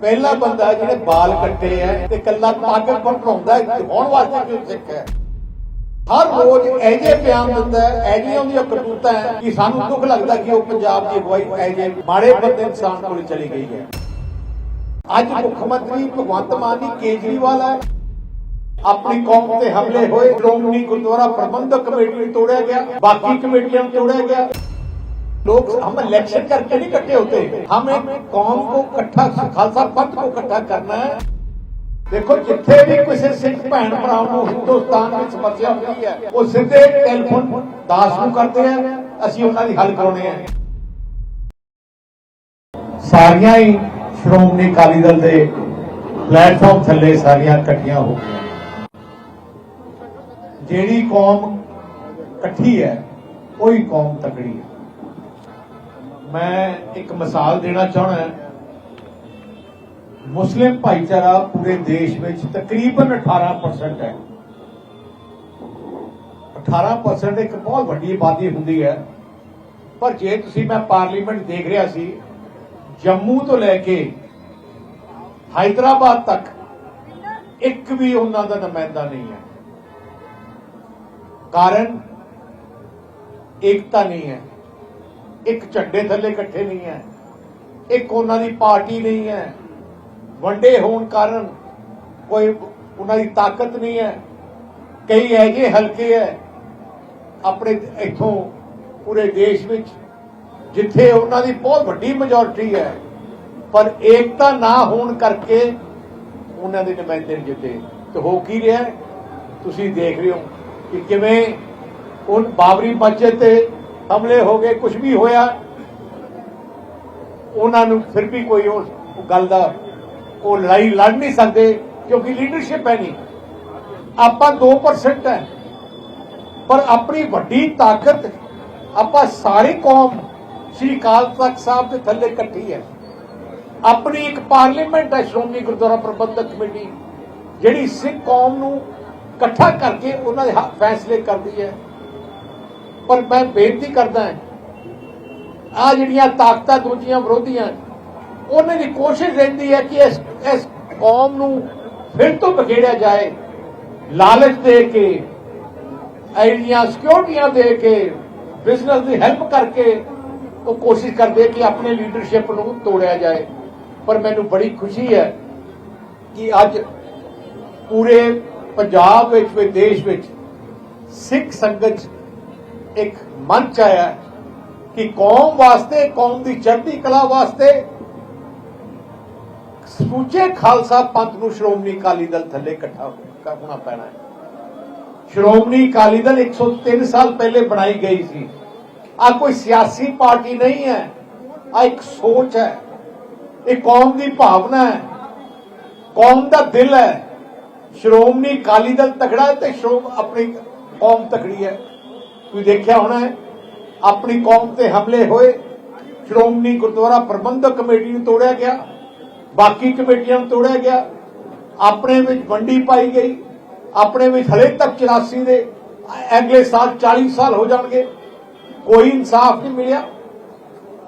ਪਹਿਲਾ ਬੰਦਾ ਜਿਹਨੇ ਵਾਲ ਕੱਟੇ ਐ ਤੇ ਕੱਲਾ ਪੱਗ ਬਣਾਉਂਦਾ ਦਿਖਾਉਣ ਵਾਸਤੇ ਕਿਉਂ ਸਿੱਖ ਹੈ। ਹਰ ਰੋਜ਼ ਐਜੇ ਬਿਆਨ ਦਿੰਦਾ ਐਜੀਆਂ ਉਹਦੀਆਂ ਕਰਤੂਤਾਂ ਕਿ ਸਾਨੂੰ ਦੁੱਖ ਲੱਗਦਾ ਕਿ ਉਹ ਪੰਜਾਬ ਦੀ ਅਗਵਾਈ ਐਜੇ ਮਾੜੇ ਬੰਦੇ ਇਨਸਾਨ ਕੋਲ ਚਲੀ ਗਈ ਹੈ। ਅੱਜ ਮੁੱਖ ਮੰਤਰੀ ਭਗਵੰਤ ਮਾਨ ਦੀ ਕੇਜਰੀਵਾਲ ਹੈ। ਆਪਣੀ ਕੌਮ ਤੇ ਹਮਲੇ ਹੋਏ, ਸ਼੍ਰੋਮਣੀ ਗੁਰਦੁਆਰਾ ਪ੍ਰਬੰਧਕ ਕਮੇਟੀ ਨੂੰ ਤੋੜਿਆ ਗਿਆ, ਬਾਕੀ ਕਮੇਟੀਆਂ ਨੂੰ ਤੋੜਿਆ ਗਿਆ। लोग हम इलेक्शन करके नहीं इकट्ठे होते हम एक कौम को इकट्ठा खालसा पंथ को इकट्ठा करना है ਦੇਖੋ ਜਿੱਥੇ ਵੀ ਕਿਸੇ ਸਿੱਖ ਭੈਣ ਭਰਾ ਨੂੰ ਹਿੰਦੁਸਤਾਨ ਵਿੱਚ ਸਮੱਸਿਆ ਹੁੰਦੀ ਹੈ ਉਹ ਸਿੱਧੇ ਟੈਲੀਫੋਨ ਦਾਸ ਨੂੰ ਕਰਦੇ ਆ ਅਸੀਂ ਉਹਨਾਂ ਦੀ ਹੱਲ ਕਰਾਉਣੇ ਆ ਸਾਰੀਆਂ ਹੀ ਸ਼੍ਰੋਮਣੀ ਅਕਾਲੀ ਦਲ ਦੇ ਪਲੇਟਫਾਰਮ ਥੱਲੇ ਸਾਰੀਆਂ ਇਕੱਠੀਆਂ ਹੋ ਗਈਆਂ ਜਿਹੜੀ ਕੌਮ ਇਕੱਠੀ ਹੈ ਉਹੀ ਕੌਮ ਤਕੜੀ ਹੈ ਮੈਂ ਇੱਕ ਮਿਸਾਲ ਦੇਣਾ ਚਾਹਣਾ ਮੁਸਲਿਮ ਭਾਈਚਾਰਾ ਪੂਰੇ ਦੇਸ਼ ਵਿੱਚ ਤਕਰੀਬਨ 18% ਹੈ। 18% ਇੱਕ ਬਹੁਤ ਵੱਡੀ ਆਬਾਦੀ ਹੁੰਦੀ ਹੈ। ਪਰ ਜੇ ਤੁਸੀਂ ਮੈਂ ਪਾਰਲੀਮੈਂਟ ਦੇਖ ਰਿਹਾ ਸੀ, ਜੰਮੂ ਤੋਂ ਲੈ ਕੇ ਹਾਈਦਰਾਬਾਦ ਤੱਕ ਇੱਕ ਵੀ ਉਹਨਾਂ ਦਾ ਨੁਮਾਇੰਦਾ ਨਹੀਂ ਹੈ। ਕਾਰਨ ਇਕਤਾ ਨਹੀਂ ਹੈ। ਇੱਕ ਝੰਡੇ ਥੱਲੇ ਇਕੱਠੇ ਨਹੀਂ ਹੈ ਇੱਕ ਉਹਨਾਂ ਦੀ ਪਾਰਟੀ ਨਹੀਂ ਹੈ ਵੰਡੇ ਹੋਣ ਕਾਰਨ ਕੋਈ ਉਹਨਾਂ ਦੀ ਤਾਕਤ ਨਹੀਂ ਹੈ ਕਈ ਐਜੇ ਹਲਕੇ ਹੈ ਆਪਣੇ ਇੱਥੋਂ ਪੂਰੇ ਦੇਸ਼ ਵਿੱਚ ਜਿੱਥੇ ਉਹਨਾਂ ਦੀ ਬਹੁਤ ਵੱਡੀ ਮੈਜੋਰਟੀ ਹੈ ਪਰ ਏਕਤਾ ਨਾ ਹੋਣ ਕਰਕੇ ਉਹਨਾਂ ਦੇ ਨੁਮਾਇੰਦੇ ਨਹੀਂ ਜਿੱਤੇ। ਤੇ ਹੋ ਕੀ ਰਿਹਾ? ਤੁਸੀਂ ਦੇਖ ਰਹੇ ਹੋ ਕਿ ਕਿਵੇਂ ਉਹ ਬਾਬਰੀ ਮਸਜਿਦ ਤੇ ਹਮਲੇ ਹੋ ਗਏ ਕੁਝ ਵੀ ਹੋਇਆ, ਉਹਨਾਂ ਨੂੰ ਫਿਰ ਵੀ ਕੋਈ ਉਸ ਗੱਲ ਦਾ, ਉਹ ਲੜਾਈ ਲੜ ਨਹੀਂ ਸਕਦੇ, ਕਿਉਂਕਿ ਲੀਡਰਸ਼ਿਪ ਹੈ ਨਹੀਂ। ਆਪਾਂ 2% ਹੈ, ਪਰ ਆਪਣੀ ਵੱਡੀ ਤਾਕਤ, ਆਪਾਂ ਸਾਰੀ ਕੌਮ ਸ੍ਰੀ ਅਕਾਲ ਤਖਤ ਸਾਹਿਬ ਦੇ ਥੱਲੇ ਇਕੱਠੀ ਹੈ। ਆਪਣੀ ਇੱਕ ਪਾਰਲੀਮੈਂਟ ਹੈ ਸ਼੍ਰੋਮਣੀ ਗੁਰਦੁਆਰਾ ਪ੍ਰਬੰਧਕ ਕਮੇਟੀ, ਜਿਹੜੀ ਸਿੱਖ ਕੌਮ ਨੂੰ ਇਕੱਠਾ ਕਰਕੇ ਉਹਨਾਂ ਦੇ ਫੈਸਲੇ ਕਰਦੀ ਹੈ। ਪਰ ਮੈਂ ਬੇਨਤੀ ਕਰਦਾ ਹਾਂ ਆ ਜਿਹੜੀਆਂ ਤਾਕਤਾਂ ਦੂਜੀਆਂ ਵਿਰੋਧੀਆਂ, ਉਹਨਾਂ ਦੀ ਕੋਸ਼ਿਸ਼ ਰਹਿੰਦੀ ਹੈ ਕਿ ਇਸ ਇਸ ਕੌਮ ਨੂੰ ਫਿਰ ਤੋਂ ਬਖੇੜਿਆ ਜਾਏ, ਲਾਲਚ ਦੇ ਕੇ ਆਈਡੀਆਂ ਸਿਕਿਉਰਟੀਆਂ ਦੇ ਕੇ ਬਿਜ਼ਨਸ ਦੀ ਹੈਲਪ ਕਰਕੇ ਉਹ ਕੋਸ਼ਿਸ਼ ਕਰਦੇ ਕਿ ਆਪਣੇ ਲੀਡਰਸ਼ਿਪ ਨੂੰ ਤੋੜਿਆ ਜਾਏ। ਪਰ ਮੈਨੂੰ ਬੜੀ ਖੁਸ਼ੀ ਹੈ ਕਿ ਅੱਜ ਪੂਰੇ ਪੰਜਾਬ ਵਿੱਚ ਵੀ ਦੇਸ਼ ਵਿੱਚ ਸਿੱਖ ਸੰਗਤ 'ਚ ਇੱਕ ਮੰਚ ਆਇਆ ਕਿ ਕੌਮ ਵਾਸਤੇ, ਕੌਮ ਦੀ ਚੜ੍ਹਦੀ ਕਲਾ ਵਾਸਤੇ ਸੂਚੇ ਖਾਲਸਾ ਪੰਥ ਨੂੰ ਸ਼੍ਰੋਮਣੀ ਅਕਾਲੀ ਦਲ ਥੱਲੇ ਇਕੱਠਾ ਹੋਣਾ ਪੈਣਾ ਹੈ। ਸ਼੍ਰੋਮਣੀ ਅਕਾਲੀ ਦਲ 103 ਸਾਲ ਪਹਿਲੇ ਬਣਾਈ ਗਈ ਸੀ। ਆ ਕੋਈ ਸਿਆਸੀ ਪਾਰਟੀ ਨਹੀਂ ਹੈ। ਆ ਇੱਕ ਸੋਚ ਹੈ। ਇਹ ਕੌਮ ਦੀ ਭਾਵਨਾ ਹੈ। ਕੌਮ ਦਾ ਦਿਲ ਹੈ। ਸ਼੍ਰੋਮਣੀ ਅਕਾਲੀ ਦਲ ਤਕੜਾ ਤੇ ਸ਼੍ਰੋਮ ਆਪਣੀ ਕੌਮ ਤਕੜੀ ਹੈ। ਤੁਸੀਂ ਦੇਖਿਆ ਹੋਣਾ ਹੈ, ਆਪਣੀ ਕੌਮ ਤੇ ਹਮਲੇ ਹੋਏ, ਸ਼੍ਰੋਮਣੀ ਗੁਰਦੁਆਰਾ ਪ੍ਰਬੰਧਕ ਕਮੇਟੀ ਨੂੰ ਤੋੜਿਆ ਗਿਆ, ਬਾਕੀ ਕਮੇਟੀਆਂ ਨੂੰ ਤੋੜਿਆ ਗਿਆ, ਆਪਣੇ ਵਿੱਚ ਵੰਡੀ ਪਾਈ ਗਈ, ਆਪਣੇ ਵਿੱਚ ਹਲੇ ਤੱਕ 84 ਦੇ ਅਗਲੇ ਸਾਲ 40 ਸਾਲ ਹੋ ਜਾਣਗੇ, ਕੋਈ ਇਨਸਾਫ ਨਹੀਂ ਮਿਲਿਆ।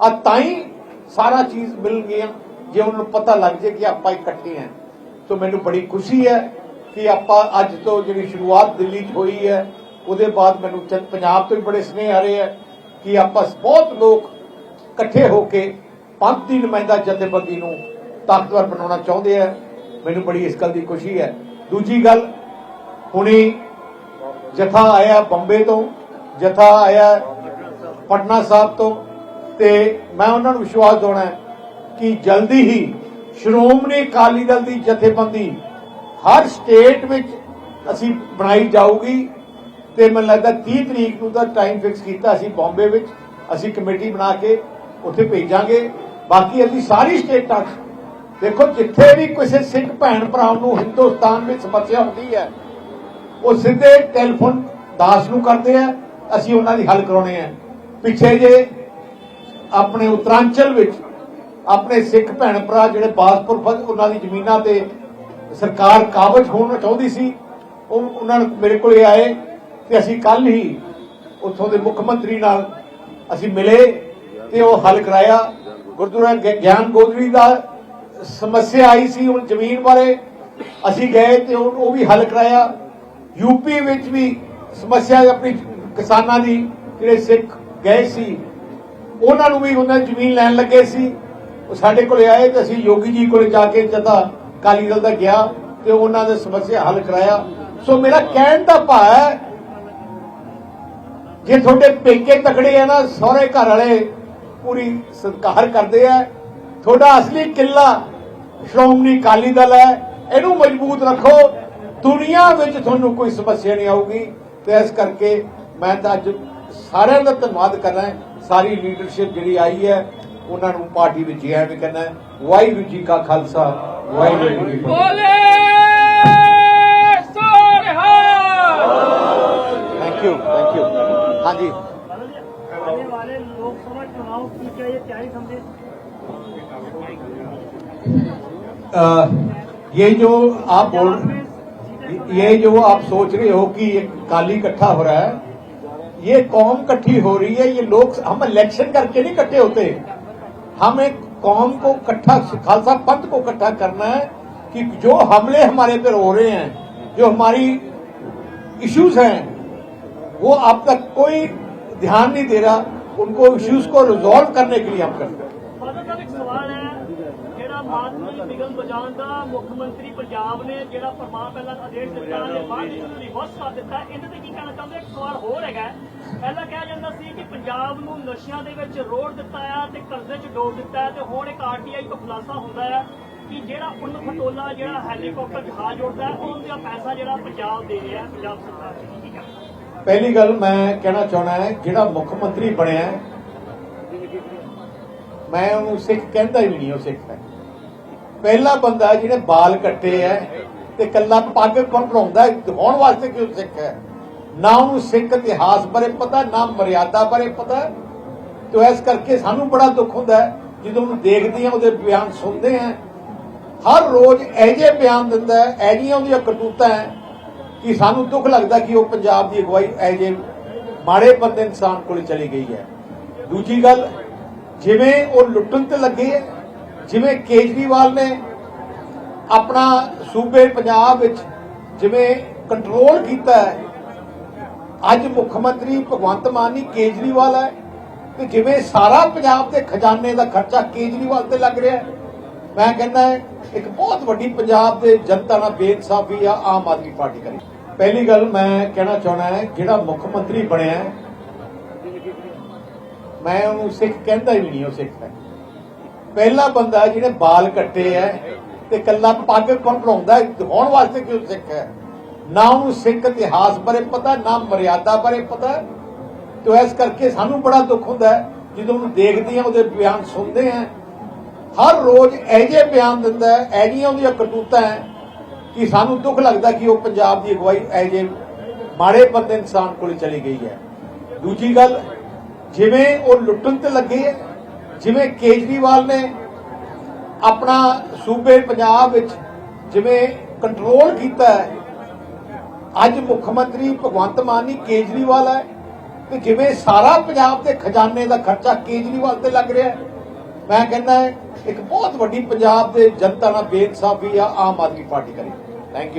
ਆ ਤਾਂ ਹੀ ਸਾਰਾ ਚੀਜ਼ ਮਿਲ ਗਿਆ ਜੇ ਉਹਨਾਂ ਨੂੰ ਪਤਾ ਲੱਗ ਜੇ ਕਿ ਆਪਾਂ ਇਕੱਠੇ ਹਾਂ। ਸੋ ਮੈਨੂੰ ਬੜੀ ਖੁਸ਼ੀ ਹੈ ਕਿ ਆਪਾਂ ਅੱਜ ਤੋਂ ਜਿਹੜੀ ਸ਼ੁਰੂਆਤ ਦਿੱਲੀ 'ਚ ਹੋਈ ਹੈ ਉਹਦੇ ਬਾਅਦ ਮੈਨੂੰ ਪੰਜਾਬ ਤੋਂ ਵੀ ਬੜੇ ਸਨੇਹ ਆ ਰਹੇ ਹੈ ਕਿ ਆਪਸ ਬਹੁਤ ਲੋਕ ਇਕੱਠੇ ਹੋ ਕੇ ਪੰਥ ਦੀ ਨੁਮਾਇੰਦਾ ਜਥੇਬੰਦੀ ਨੂੰ ਤਾਕਤਵਰ ਬਣਾਉਣਾ ਚਾਹੁੰਦੇ ਆ। ਮੈਨੂੰ ਬੜੀ ਇਸ ਗੱਲ ਦੀ ਖੁਸ਼ੀ ਹੈ। ਦੂਜੀ ਗੱਲ, ਹੁਣੀ ਜਥਾ ਆਇਆ ਬੰਬੇ ਤੋਂ, ਜਥਾ ਆਇਆ ਪਟਨਾ ਸਾਹਿਬ ਤੋਂ ਤੇ ਮੈਂ ਉਹਨਾਂ ਨੂੰ ਵਿਸ਼ਵਾਸ ਦਿਵਾਉਣਾ ਕਿ ਜਲਦੀ ਹੀ ਸ਼੍ਰੋਮਣੀ ਅਕਾਲੀ ਦਲ ਦੀ ਜਥੇਬੰਦੀ ਹਰ ਸਟੇਟ ਵਿੱਚ ਅਸੀਂ ਬਣਾਈ ਜਾਊਗੀ। ਤੇ ਮੈਨੂੰ ਲੱਗਦਾ 30 ਤਰੀਕ ਨੂੰ ਦਾ ਟਾਈਮ ਫਿਕਸ ਕੀਤਾ ਅਸੀਂ ਬੰਬੇ ਵਿੱਚ। ਅਸੀਂ ਕਮੇਟੀ ਬਣਾ ਕੇ ਉੱਥੇ ਭੇਜਾਂਗੇ। ਬਾਕੀ ਅਸੀਂ ਸਾਰੀ ਸਟੇਟਾਂ 'ਚ ਦੇਖੋ, ਜਿੱਥੇ ਵੀ ਕਿਸੇ ਸਿੱਖ ਭੈਣ ਭਰਾ ਨੂੰ ਹਿੰਦੁਸਤਾਨ ਵਿੱਚ ਸਮੱਸਿਆ ਹੁੰਦੀ ਹੈ, ਉਹ ਸਿੱਧੇ ਟੈਲੀਫੋਨ ਦਾਸ ਨੂੰ ਕਰਦੇ ਆ। ਅਸੀਂ ਉਹਨਾਂ ਦੀ ਹੱਲ ਕਰਾਉਣੇ ਆ। ਪਿੱਛੇ ਜੇ ਆਪਣੇ ਉਤਰਾਂਚਲ ਵਿੱਚ ਆਪਣੇ ਸਿੱਖ ਭੈਣ ਭਰਾ ਜਿਹੜੇ ਬਾਸਪੁਰ ਫ- ਉਹਨਾਂ ਦੀ ਜ਼ਮੀਨਾਂ ਤੇ ਸਰਕਾਰ ਕਾਬਜ ਹੋਣਾ ਚਾਹੁੰਦੀ ਸੀ, ਉਹ ਉਹਨਾਂ ਨੂੰ ਮੇਰੇ ਕੋਲੇ ਆਏ। ਤੇ ਅਸੀਂ ਕੱਲ ਹੀ ਉੱਥੋਂ ਦੇ ਮੁੱਖ ਮੰਤਰੀ ਨਾਲ ਅਸੀਂ ਮਿਲੇ ਤੇ ਉਹ ਹੱਲ ਕਰਾਇਆ। ਗੁਰਦੁਆਰਾ ਗਿਆਨ ਗੋਦਰੀ ਦਾ ਸਮੱਸਿਆ ਆਈ ਸੀ ਹੁਣ ਜ਼ਮੀਨ ਬਾਰੇ। ਅਸੀਂ ਗਏ ਤੇ ਉਹ ਵੀ ਹੱਲ ਕਰਾਇਆ। ਯੂਪੀ ਵਿੱਚ ਵੀ ਸਮੱਸਿਆ ਆਪਣੀ ਕਿਸਾਨਾਂ ਦੀ, ਜਿਹੜੇ ਸਿੱਖ ਗਏ ਸੀ, ਉਹਨਾਂ ਨੂੰ ਵੀ ਉਹਨਾਂ ਦੀ ਜ਼ਮੀਨ ਲੈਣ ਲੱਗੇ ਸੀ। ਉਹ ਸਾਡੇ ਕੋਲੇ ਆਏ ਤੇ ਅਸੀਂ ਯੋਗੀ ਜੀ ਕੋਲੇ ਜਾ ਕੇ ਜਦਾ ਕਾਲੀ ਦਲ ਦਾ ਗਿਆ ਤੇ ਉਹਨਾਂ ਦੇ ਸਮੱਸਿਆ ਹੱਲ ਕਰਾਇਆ। ਸੋ ਮੇਰਾ ਕਹਿਣ ਦਾ ਭਾਵ ਹੈ ਜੇ ਤੁਹਾਡੇ ਪੇਕੇ ਤਕੜੇ ਆ ਨਾ, ਸਹੁਰੇ ਘਰ ਵਾਲੇ ਪੂਰੀ ਸਤਿਕਾਰ ਕਰਦੇ ਆ। ਤੁਹਾਡਾ ਅਸਲੀ ਕਿੱਲਾ ਸ਼੍ਰੋਮਣੀ ਅਕਾਲੀ ਦਲ ਹੈ, ਇਹਨੂੰ ਮਜ਼ਬੂਤ ਰੱਖੋ। ਦੁਨੀਆ ਵਿੱਚ ਤੁਹਾਨੂੰ ਕੋਈ ਸਮੱਸਿਆ ਨਹੀਂ ਆਊਗੀ। ਤੇ ਇਸ ਕਰਕੇ ਮੈਂ ਤਾਂ ਅੱਜ ਸਾਰਿਆਂ ਦਾ ਧੰਨਵਾਦ ਕਰਨਾ ਸਾਰੀ ਲੀਡਰਸ਼ਿਪ ਜਿਹੜੀ ਆਈ ਹੈ, ਉਹਨਾਂ ਨੂੰ ਪਾਰਟੀ ਵਿੱਚ ਜਿਆ ਵੀ ਕਰਨਾ ਵਾਹਿਗੁਰੂ ਜੀ ਕਾ ਖਾਲਸਾ, ਵਾਹਿਗੁਰੂ ਜੀ ਕੀ ਫਤਿਹ। ਹਾਂਜੀ आने वाले लोकसभा चुनाव की क्या ये तैयारी समझे? ये जो आप बोल ये जो आप सोच रहे हो कि ये काली इकट्ठा हो रहा है ये कौम इकट्ठी हो रही है ये लोग हम इलेक्शन करके नहीं इकट्ठे होते। हम एक कौम को इकट्ठा खालसा पंथ को इकट्ठा करना है कि जो हमले हमारे पर हो रहे हैं जो हमारी इश्यूज़ हैं वो अब तक कोई ध्यान नहीं दे रहा उनको इश्यूज को रिजॉल्व करने के लिए हम करते हैं ਫਾਦਰ ਸਾਹਿਬ ਇੱਕ ਸਵਾਲ ਹੈ ਜਿਹੜਾ ਮਾਤਮੀ ਬਿਗਲ ਬਜਾਨ ਦਾ ਮੁੱਖ ਮੰਤਰੀ ਪੰਜਾਬ ਨੇ ਜਿਹੜਾ ਫਰਮਾਨ ਪਹਿਲਾਂ ਆਦੇਸ਼ ਦਿੱਤਾ ਤੇ ਬਾਅਦ ਵਿੱਚ ਉਹਨੂੰ ਰਿਵਰਸ ਕਰ ਦਿੱਤਾ ਇਹਦੇ ਤੇ ਕੀ ਕਹਿਣਾ ਚਾਹੁੰਦੇ ਇੱਕ ਸਵਾਲ ਹੋਰ ਹੈਗਾ ਪਹਿਲਾਂ ਕਿਹਾ ਜਾਂਦਾ ਸੀ ਕਿ ਪੰਜਾਬ ਨੂੰ ਨਸ਼ਿਆਂ ਦੇ ਵਿੱਚ ਰੋੜ ਦਿੱਤਾ ਆ ਤੇ ਕਰਜ਼ੇ 'ਚ ਡੋਬ ਦਿੱਤਾ ਹੈ ਤੇ ਹੁਣ ਇੱਕ ਆਰਟੀਆਈ ਤੋਂ ਖੁਲਾਸਾ ਹੁੰਦਾ ਹੈ ਕਿ ਜਿਹੜਾ ਉਨ ਖਟੋਲਾ ਜਿਹੜਾ ਹੈਲੀਕਾਪਟਰ ਜਹਾਜ਼ ਉੱਡਦਾ ਹੈ ਉਹਦਾ ਪੈਸਾ ਜਿਹੜਾ ਪੰਜਾਬ ਦੇ ਰਿਹਾ ਹੈ, ਪੰਜਾਬ ਸਰਕਾਰ ਦੀ ਕੀ ਕਹਿਣਾ ਪਹਿਲੀ ਗੱਲ ਮੈਂ ਕਹਿਣਾ ਚਾਹਣਾ ਹੈ, ਜਿਹੜਾ ਮੁੱਖ ਮੰਤਰੀ ਬਣਿਆ, ਮੈਂ ਉਹਨੂੰ ਸਿੱਖ ਕਹਿੰਦਾ ਹੀ ਨਹੀਂ, ਉਹ ਸਿੱਖ ਹੈ। ਪਹਿਲਾ ਬੰਦਾ ਜਿਹਨੇ ਬਾਲ ਕੱਟੇ ਹੈ ਤੇ ਕੱਲਾ ਪੱਗ ਕੰਪੜਾਉਂਦਾ ਹੈ, ਦਿਖਾਉਣ ਵਾਸਤੇ ਕਿਉਂ ਸਿੱਖ ਹੈ। ਨਾ ਉਹਨੂੰ ਸਿੱਖ ਇਤਿਹਾਸ ਬਾਰੇ ਪਤਾ, ਨਾ ਮਰਿਆਦਾ ਬਾਰੇ ਪਤਾ। ਤੋ ਇਸ ਕਰਕੇ ਸਾਨੂੰ ਬੜਾ ਦੁੱਖ ਹੁੰਦਾ ਜਦੋਂ ਉਹਨੂੰ ਦੇਖਦੇ ਹਾਂ, ਉਹਦੇ ਬਿਆਨ ਸੁਣਦੇ ਹਾਂ। ਹਰ ਰੋਜ਼ ਇਹੋ ਜਿਹੇ ਬਿਆਨ ਦਿੰਦਾ ਹੈ, ਇਹੋ ਜਿਹੀਆਂ ਉਹਦੀਆਂ ਕਰਤੂਤਾਂ ਹੈ। ਕਿ ਸਾਨੂੰ ਦੁੱਖ ਲੱਗਦਾ ਕਿ ਉਹ ਪੰਜਾਬ ਦੀ ਅਗਵਾਈ ਇਹੋ ਮਾੜੇ ਬੰਦੇ ਇਨਸਾਨ ਕੋਲ ਚਲੀ ਗਈ ਹੈ। ਦੂਜੀ ਗੱਲ, ਜਿਵੇਂ ਉਹ ਲੁੱਟਣ ਤੇ ਲੱਗੇ ਹੈ, ਜਿਵੇਂ ਕੇਜਰੀਵਾਲ ਨੇ ਆਪਣਾ ਸੂਬੇ ਪੰਜਾਬ ਵਿੱਚ ਜਿਵੇਂ ਕੰਟਰੋਲ ਕੀਤਾ ਹੈ, ਅੱਜ ਮੁੱਖ ਮੰਤਰੀ ਭਗਵੰਤ ਮਾਨ ਨਹੀਂ ਕੇਜਰੀਵਾਲ ਹੈ, ਤੇ ਜਿਵੇਂ ਸਾਰਾ ਪੰਜਾਬ ਦੇ ਖਜ਼ਾਨੇ ਦਾ ਖਰਚਾ ਕੇਜਰੀਵਾਲ ਤੇ ਲੱਗ ਰਿਹਾ ਹੈ। ਮੈਂ ਕਹਿੰਦਾ ਇੱਕ ਬਹੁਤ ਵੱਡੀ ਪੰਜਾਬ ਦੇ ਜਨਤਾ ਨਾਲ ਬੇਇਨਸਾਫੀ ਆ, ਆਮ ਆਦਮੀ ਪਾਰਟੀ ਕਰੀ। ਪਹਿਲੀ ਗੱਲ ਮੈਂ ਕਹਿਣਾ ਚਾਹਣਾ ਹੈ, ਜਿਹੜਾ ਮੁੱਖ ਮੰਤਰੀ ਬਣਿਆ ਮੈਂ ਉਹਨੂੰ ਸਿੱਖ ਕਹਿੰਦਾ ਹੀ ਨਹੀਂ, ਉਹ ਸਿੱਖ ਹੈ। ਪਹਿਲਾ ਬੰਦਾ ਜਿਹਨੇ ਬਾਲ ਕੱਟੇ ਹੈ ਤੇ ਕੱਲਾ ਪੱਗ ਕੰਪੜਾਉਂਦਾ ਹੈ, ਦਿਖਾਉਣ ਵਾਸਤੇ ਕਿ ਉਹ ਸਿੱਖ ਹੈ। ਨਾ ਉਹਨੂੰ ਸਿੱਖ ਇਤਿਹਾਸ ਬਾਰੇ ਪਤਾ, ਨਾ ਮਰਿਆਦਾ ਬਾਰੇ ਪਤਾ। ਤੋ ਇਸ ਕਰਕੇ ਸਾਨੂੰ ਬੜਾ ਦੁੱਖ ਹੁੰਦਾ ਜਦੋਂ ਉਹਨੂੰ ਦੇਖਦੇ ਆ ਉਹਦੇ ਬਿਆਨ ਸੁਣਦੇ ਹਾਂ ਹਰ ਰੋਜ਼ ਇਹੋ ਜਿਹੇ ਬਿਆਨ ਦਿੰਦਾ ਹੈ, ਇਹੋ ਜਿਹੀਆਂ ਉਹਦੀਆਂ ਕਰਤੂਤਾਂ ਹੈ ਕਿ ਸਾਨੂੰ ਦੁੱਖ ਲੱਗਦਾ ਕਿ ਉਹ ਪੰਜਾਬ ਦੀ ਅਗਵਾਈ ਇਹੋ ਜਿਹੇ ਮਾੜੇ ਬੰਦੇ ਇਨਸਾਨ ਕੋਲ ਚਲੀ ਗਈ ਹੈ। ਦੂਜੀ ਗੱਲ, ਜਿਵੇਂ ਉਹ ਲੁੱਟਣ ਤੇ ਲੱਗੇ ਹੈ, ਜਿਵੇਂ ਕੇਜਰੀਵਾਲ ਨੇ ਆਪਣਾ ਸੂਬੇ ਪੰਜਾਬ ਵਿੱਚ ਜਿਵੇਂ ਕੰਟਰੋਲ ਕੀਤਾ ਹੈ, ਅੱਜ ਮੁੱਖ ਮੰਤਰੀ ਭਗਵੰਤ ਮਾਨ ਹੀ ਕੇਜਰੀਵਾਲ ਹੈ ਤੇ ਜਿਵੇਂ ਸਾਰਾ ਪੰਜਾਬ ਦੇ ਖਜ਼ਾਨੇ ਦਾ ਖਰਚਾ ਕੇਜਰੀਵਾਲ ਤੇ ਲੱਗ ਰਿਹਾ ਹੈ। ਮੈਂ ਕਹਿੰਦਾ ਇੱਕ ਬਹੁਤ ਵੱਡੀ ਪੰਜਾਬ ਦੇ ਜਨਤਾ ਨਾਲ ਬੇਇਨਸਾਫੀ ਆ, ਆਮ ਆਦਮੀ ਪਾਰਟੀ ਕਰੀ। Thank you